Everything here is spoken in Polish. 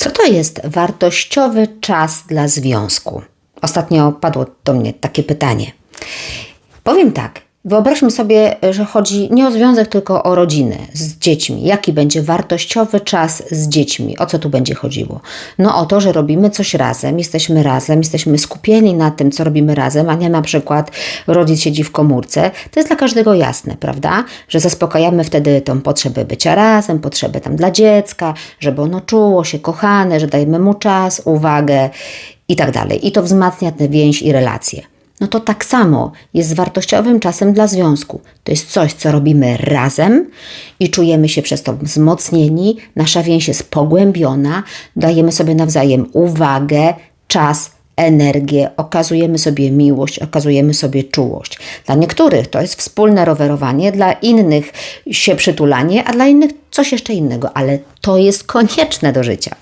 Co to jest wartościowy czas dla związku? Ostatnio padło do mnie takie pytanie. Powiem tak. Wyobraźmy sobie, że chodzi nie o związek, tylko o rodzinę z dziećmi. Jaki będzie wartościowy czas z dziećmi? O co tu będzie chodziło? No o to, że robimy coś razem, jesteśmy razem, jesteśmy skupieni na tym, co robimy razem, a nie na przykład rodzic siedzi w komórce. To jest dla każdego jasne, prawda? Że zaspokajamy wtedy tą potrzebę bycia razem, potrzebę tam dla dziecka, żeby ono czuło się kochane, że dajemy mu czas, uwagę i tak dalej. I to wzmacnia tę więź i relacje no to tak samo jest wartościowym czasem dla związku. To jest coś, co robimy razem i czujemy się przez to wzmocnieni, nasza więź jest pogłębiona, dajemy sobie nawzajem uwagę, czas, energię, okazujemy sobie miłość, okazujemy sobie czułość. Dla niektórych to jest wspólne rowerowanie, dla innych się przytulanie, a dla innych coś jeszcze innego, ale to jest konieczne do życia.